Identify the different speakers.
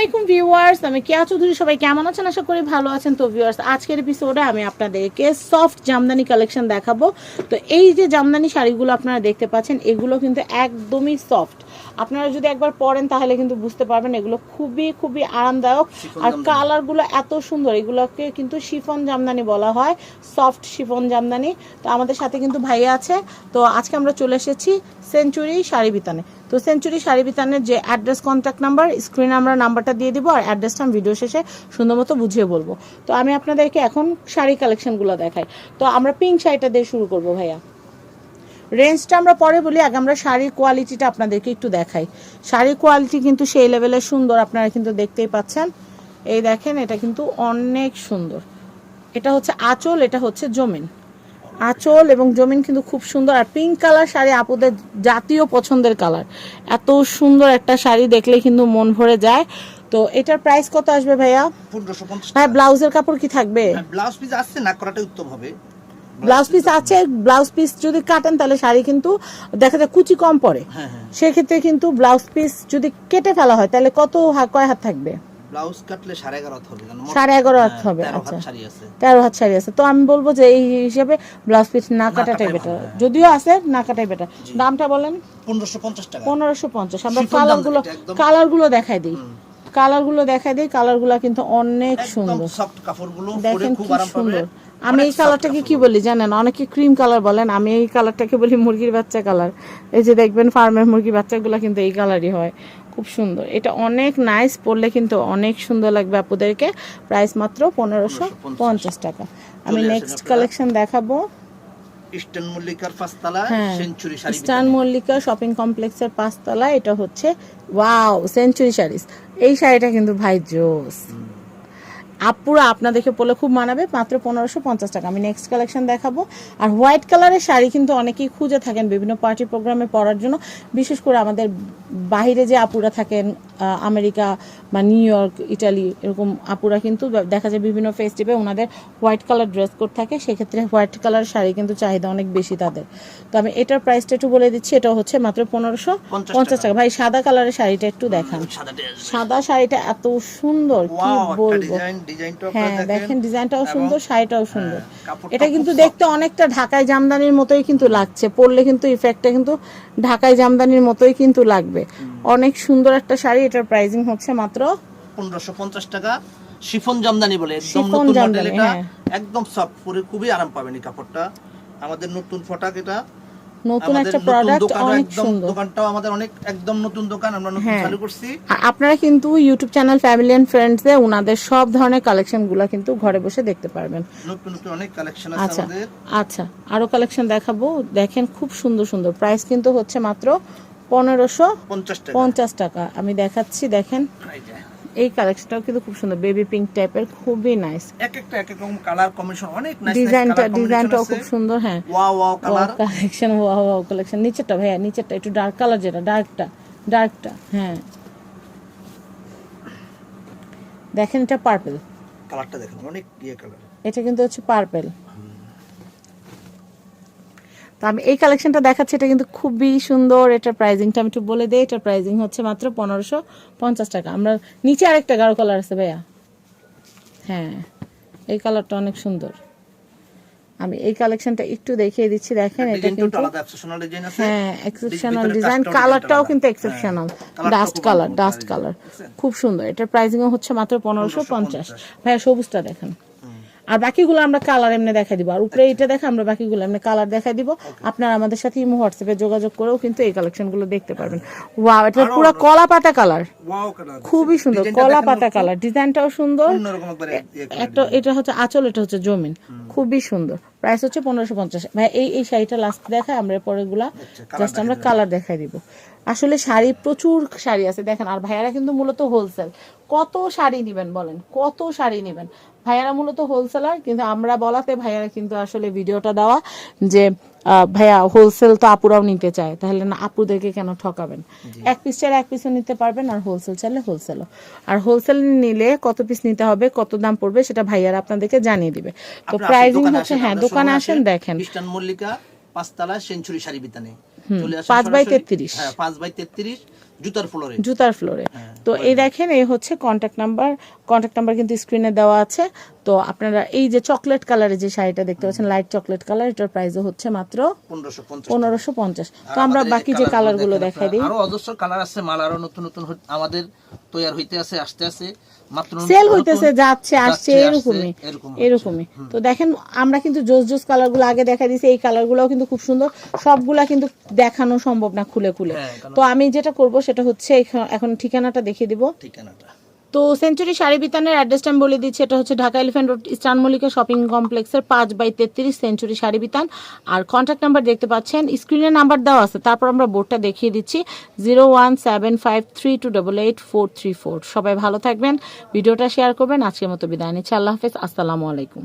Speaker 1: আলাইকুম ভিউয়ার্স, আমি কেয়া চৌধুরী, সবাই কেমন আছেন? আশা করি ভালো আছেন। তো ভিউয়ার্স, আজকের এপিসোডে আমি আপনাদেরকে সফট জামদানি কালেকশন দেখাবো। তো এই যে জামদানি শাড়িগুলো আপনারা দেখতে পাচ্ছেন, এগুলো কিন্তু একদমই সফট আপনারা যদি একবার পরেন তাহলে কিন্তু বুঝতে পারবেন এগুলো খুবই খুবই আরামদায়ক। আর কালারগুলো এত সুন্দর এগুলোকে কিন্তু শিফন জামদানি বলা হয় সফট শিফন জামদানি। তো আমাদের সাথে কিন্তু ভাইয়া আছে। তো আজকে আমরা চলে এসেছি সেঞ্চুরি শাড়ি বিতানে। তো সেঞ্চুরি শাড়ি বিতানের যে অ্যাড্রেস কন্ট্যাক্ট নাম্বার স্ক্রিনে আমরা নাম্বারটা দিয়ে দিব আর অ্যাড্রেসটা আমি ভিডিও শেষে সুন্দর মতো বুঝিয়ে বলব। তো আমি আপনাদেরকে এখন শাড়ি কালেকশনগুলো দেখাই। তো আমরা পিঙ্ক শাড়িটা দিয়ে শুরু করব ভাইয়া। রেঞ্জটা আমরা পরে বলি আগে আমরা শাড়ির কোয়ালিটিটা আপনাদেরকে একটু দেখাই। শাড়ির কোয়ালিটি কিন্তু সেই লেভেলের সুন্দর আপনারা কিন্তু দেখতেই পাচ্ছেন। এই দেখেন এটা কিন্তু অনেক সুন্দর। এটা হচ্ছে আঁচল এটা হচ্ছে জমিন। আঁচল এবং জমিন কিন্তু খুব সুন্দর। আর পিঙ্ক কালার শাড়ি আপুদের জাতীয় পছন্দের কালার এত সুন্দর একটা শাড়ি দেখলে কিন্তু মন ভরে যায়। তো এটার প্রাইস কত আসবে ভাইয়া?
Speaker 2: পনেরোশো পঞ্চাশ
Speaker 1: ভাই ব্লাউজের কাপড় কি থাকবে?
Speaker 2: ব্লাউজ পিস আসছে না করাটাই উত্তম হবে।
Speaker 1: ব্লাউজ পিস আছে ব্লাউজ পিস যদি কাটেন তাহলে শাড়ি কিন্তু দেখা যায় কুচি কম পড়ে।
Speaker 2: হ্যাঁ হ্যাঁ।
Speaker 1: সেক্ষেত্রে কিন্তু ব্লাউজ পিস যদি কেটে ফেলা হয় তাহলে কত কয় হাত থাকবে?
Speaker 2: ব্লাউজ কাটলে সাড়ে এগারো হাত হবে
Speaker 1: সাড়ে এগারো হাত
Speaker 2: হ্যাঁ,
Speaker 1: হবে আচ্ছা
Speaker 2: হাত শাড়ি আছে।
Speaker 1: তেরো হাত শাড়ি আছে। তো আমি বলব যে এই হিসেবে ব্লাউজ পিস না কাটাটাই বেটার। যদিও আছে না কাটাই বেটার দামটা বলেন?
Speaker 2: পনেরোশো পঞ্চাশ টাকা।
Speaker 1: পনেরোশো পঞ্চাশ। আমরা
Speaker 2: Chiffon
Speaker 1: কালারগুলো কালারগুলো দেখাই দিই। কালারগুলো দেখাই দিই কালারগুলো কিন্তু অনেক সুন্দর।
Speaker 2: সফট
Speaker 1: দেখেন
Speaker 2: খুব
Speaker 1: সুন্দর। আমি এই কালারটাকে কি বলি জানেন? অনেকে ক্রিম কালার বলেন আমি এই কালারটাকে বলি মুরগির বাচ্চা কালার এই যে দেখবেন ফার্মের মুরগির বাচ্চাগুলো কিন্তু এই কালারই হয়। খুব সুন্দর। এটা অনেক নাইস পরলে কিন্তু অনেক সুন্দর লাগবে আপুদেরকে। প্রাইস মাত্র পনেরোশো পঞ্চাশ। টাকা। আমি নেক্সট কালেকশন দেখাবো।
Speaker 2: ইস্টার্ন মল্লিকার পাঁচতলা সেঞ্চুরি শাড়ি
Speaker 1: মল্লিকা শপিং কমপ্লেক্সের পাঁচতলা এটা হচ্ছে ওয়াও সেঞ্চুরি শাড়ি এই শাড়িটা কিন্তু ভাই জোস। আপুরা আপনাদেরকে পরলে খুব মানাবে মাত্র পনেরোশো পঞ্চাশ টাকা। আমি নেক্সট কালেকশন দেখাবো। আর হোয়াইট কালারের শাড়ি কিন্তু অনেকেই খুঁজে থাকেন বিভিন্ন পার্টি প্রোগ্রামে পরার জন্য। বিশেষ করে আমাদের বাইরে যে আপুরা থাকেন আমেরিকা বা নিউ ইয়র্ক ইটালি এরকম আপুরা কিন্তু দেখা যায় বিভিন্ন ফেস্টিভে ওনাদের হোয়াইট কালার ড্রেস কোড থাকে। সেক্ষেত্রে হোয়াইট কালার শাড়ি কিন্তু চাহিদা অনেক বেশি তাদের। তো আমি এটার প্রাইসটা একটু বলে দিচ্ছি। এটা হচ্ছে মাত্র পনেরোশো
Speaker 2: পঞ্চাশ
Speaker 1: টাকা। ভাই সাদা কালারের শাড়িটা একটু দেখান। সাদা শাড়িটা এত সুন্দর কি বলব?
Speaker 2: ডিজাইনটা
Speaker 1: হ্যাঁ দেখেন ডিজাইনটাও সুন্দর শাড়িটাও সুন্দর। এটা কিন্তু দেখতে অনেকটা ঢাকাই জামদানির মতোই কিন্তু লাগছে পরলে কিন্তু ইফেক্টটা কিন্তু ঢাকাই জামদানির মতোই কিন্তু লাগবে। অনেক সুন্দর একটা শাড়ি এটার প্রাইসিং হচ্ছে মাত্র
Speaker 2: পনেরোশো পঞ্চাশ টাকা শিফন জামদানি বলে একদম নতুন মডেল এটা
Speaker 1: হ্যাঁ।
Speaker 2: একদম সফট পরে খুবই আরাম পাবেন এই কাপড়টা। আমাদের নতুন ফটাক এটা
Speaker 1: নতুন একটা প্রোডাক্ট অনেক সুন্দর।
Speaker 2: দোকানটাও আমাদের অনেক একদম নতুন দোকান আমরা নতুন
Speaker 1: হ্যাঁ।
Speaker 2: চালু করছি।
Speaker 1: আপনারা কিন্তু ইউটিউব চ্যানেল ফ্যামিলি অ্যান্ড ফ্রেন্ডসে ওনাদের সব ধরনের কালেকশনগুলা কিন্তু ঘরে বসে দেখতে পারবেন।
Speaker 2: নতুন নতুন অনেক কালেকশন আছে
Speaker 1: আচ্ছা
Speaker 2: আমাদের।
Speaker 1: আচ্ছা আরও কালেকশন দেখাবো। দেখেন খুব সুন্দর সুন্দর। প্রাইস কিন্তু হচ্ছে মাত্র পনেরোশো
Speaker 2: পঞ্চাশ টাকা।
Speaker 1: আমি দেখাচ্ছি দেখেন।
Speaker 2: এই
Speaker 1: কালেকশনটাও কিন্তু খুব সুন্দর বেবি পিঙ্ক টাইপের খুবই নাইস
Speaker 2: এক একটা এক এক রকম কালার কম্বিনেশন অনেক নাইস
Speaker 1: ডিজাইনটা ডিজাইনটাও খুব সুন্দর হ্যাঁ।
Speaker 2: Wow wow colour
Speaker 1: collection wow wow collection নিচেরটা ভাইয়া নিচেরটা একটু ডার্ক কালার যেটা ডার্কটা ডার্কটা হ্যাঁ। দেখেন এটা পার্পল
Speaker 2: কালারটা দেখুন অনেক ইয়ে কালার
Speaker 1: এটা কিন্তু হচ্ছে পার্পল তো আমি এই কালেকশনটা দেখাচ্ছি এটা কিন্তু খুবই সুন্দর এটার প্রাইজিংটা আমি একটু বলে দিই এটার প্রাইজিং হচ্ছে মাত্র পনেরোশো পঞ্চাশ টাকা। আমরা নিচে আরেকটা গাঢ় কালার আছে ভাইয়া। হ্যাঁ এই কালারটা অনেক সুন্দর। আমি এই কালেকশনটা একটু দেখিয়ে দিচ্ছি দেখেন এটা কিন্তু হ্যাঁ এক্সেপশনাল ডিজাইন কালারটাও কিন্তু। এক্সেপশনাল
Speaker 2: হ্যাঁ,
Speaker 1: ডাস্ট কালার ডাস্ট কালার খুব সুন্দর এটার প্রাইসিংও হচ্ছে মাত্র পনেরোশো পঞ্চাশ। ভাইয়া সবুজটা দেখেন। আর বাকিগুলো আমরা কালার এমনি দেখাই দিব। আর উপরে এটা দেখে আমরা বাকিগুলো এমনি কালার দেখাই দিব। আপনারা আমাদের সাথে ইমো হোয়াটসঅ্যাপে যোগাযোগ করেও কিন্তু এই কালেকশনগুলো দেখতে পারবেন। ওয়াও এটা পুরো কলা পাতা কালার খুবই সুন্দর। কলা পাতা কালার ডিজাইনটাও সুন্দর।
Speaker 2: ইয়ে
Speaker 1: একটা এটা হচ্ছে আঁচল এটা হচ্ছে জমিন। খুবই সুন্দর। প্রাইস হচ্ছে পনেরোশো পঞ্চাশ। ভাই এই এই শাড়িটা লাস্ট দেখায় আমরা পরেগুলা জাস্ট আমরা কালার দেখাই দিব। আসলে শাড়ি প্রচুর শাড়ি আছে। দেখেন আর ভাইয়ারা কিন্তু মূলত হোলসেল কত শাড়ি নিবেন বলেন? কত শাড়ি নিবেন? ভাইয়ারা মূলত হোলসেলার কিন্তু আমরা বলাতে ভাইয়ারা কিন্তু আসলে ভিডিওটা দেওয়া যে ভাইয়া হোলসেল তো আপুরাও নিতে চায় তাহলে না আপুদেরকে কেন ঠকাবেন? এক পিস চাইলে এক পিসও নিতে পারবেন আর হোলসেল চাইলে হোলসেলও আর হোলসেল নিলে কত পিস নিতে হবে কত দাম পড়বে সেটা ভাইয়ারা আপনাদেরকে জানিয়ে দিবে। তো প্রাইজিং হচ্ছে হ্যাঁ দোকানে আসেন দেখেন।
Speaker 2: মল্লিকা পাঁচতলা সেঞ্চুরি শাড়ি বিতানে। চলে আসে
Speaker 1: পাঁচ বাই। তেত্রিশ।
Speaker 2: হ্যাঁ পাঁচ বাই তেত্রিশ জুতার ফ্লোরে।
Speaker 1: জুতার ফ্লোরে।
Speaker 2: হ্যাঁ,
Speaker 1: তো এই দেখেন এই হচ্ছে কন্ট্যাক্ট নাম্বার কন্ট্যাক্ট নাম্বার কিন্তু স্ক্রিনে দেওয়া আছে। তো আপনারা এই যে চকলেট কালারের যে শাড়িটা দেখতে পাচ্ছেন লাইট চকলেট কালার এটার প্রাইসও হচ্ছে মাত্র
Speaker 2: পনেরোশো পঞ্চাশ আর
Speaker 1: তো আমরা বাকি যে
Speaker 2: কালারগুলো
Speaker 1: দেখাই দিই।
Speaker 2: আরও অজস্র কালার আছে মাল আরও নতুন নতুন আমাদের তৈরি হইতে আছে আসতে আছে। মাত্র
Speaker 1: সেল হইতেছে যাচ্ছে আসছে এরকমই। এরকমই তো দেখেন আমরা কিন্তু জোস জোস কালারগুলো আগে দেখা দিয়েছি এই কালারগুলোও কিন্তু খুব সুন্দর। সবগুলা কিন্তু দেখানো সম্ভব না খুলে খুলে।
Speaker 2: হ্যাঁ,
Speaker 1: তো আমি যেটা করব সেটা হচ্ছে এখন ঠিকানাটা দেখিয়ে দিব।
Speaker 2: ঠিকানাটা।
Speaker 1: তো সেঞ্চুরি শাড়ি বিতানের অ্যাড্রেসটা আমি বলে দিচ্ছি এটা হচ্ছে Dhaka elephant road eastern Mallika shopping কমপ্লেক্সের পাঁচ বাই তেত্রিশ সেঞ্চুরি শাড়ি বিতান। আর কন্ট্যাক্ট নাম্বার দেখতে পাচ্ছেন স্ক্রিনে নাম্বার দেওয়া আছে তারপর আমরা বোর্ডটা দেখিয়ে দিচ্ছি zero one seven five three two double eight four three four সবাই ভালো থাকবেন ভিডিওটা শেয়ার করবেন আজকের মতো বিদায় নিচ্ছি আল্লাহ হাফেজ আসসালামু আলাইকুম।